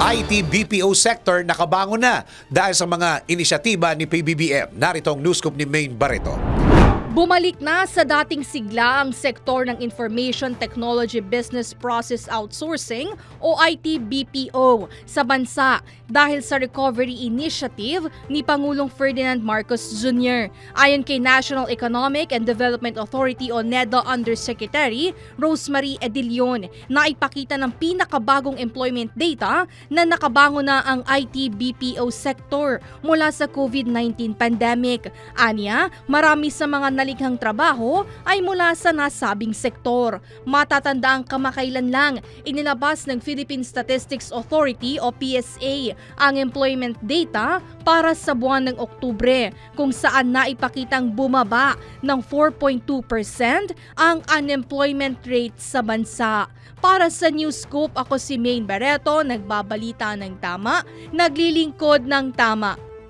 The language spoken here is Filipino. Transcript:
IT BPO sector nakabangon na dahil sa mga inisyatiba ni PBBM. Narito ang news scoop ni Maine Barreto. Bumalik na sa dating sigla ang sektor ng Information Technology Business Process Outsourcing o IT-BPO sa bansa dahil sa recovery initiative ni Pangulong Ferdinand Marcos Jr. Ayon kay National Economic and Development Authority o NEDA Undersecretary Rosemary Edilion na ipakita ng pinakabagong employment data na nakabango na ang IT-BPO sector mula sa COVID-19 pandemic. Anya, marami sa mga nalikhang trabaho ay mula sa nasabing sektor. Matatanda ang kamakailan lang, inilabas ng Philippine Statistics Authority o PSA ang employment data para sa buwan ng Oktubre kung saan naipakitang bumaba ng 4.2% ang unemployment rate sa bansa. Para sa News Scoop, ako si Maine Barreto, nagbabalita ng tama, naglilingkod ng tama.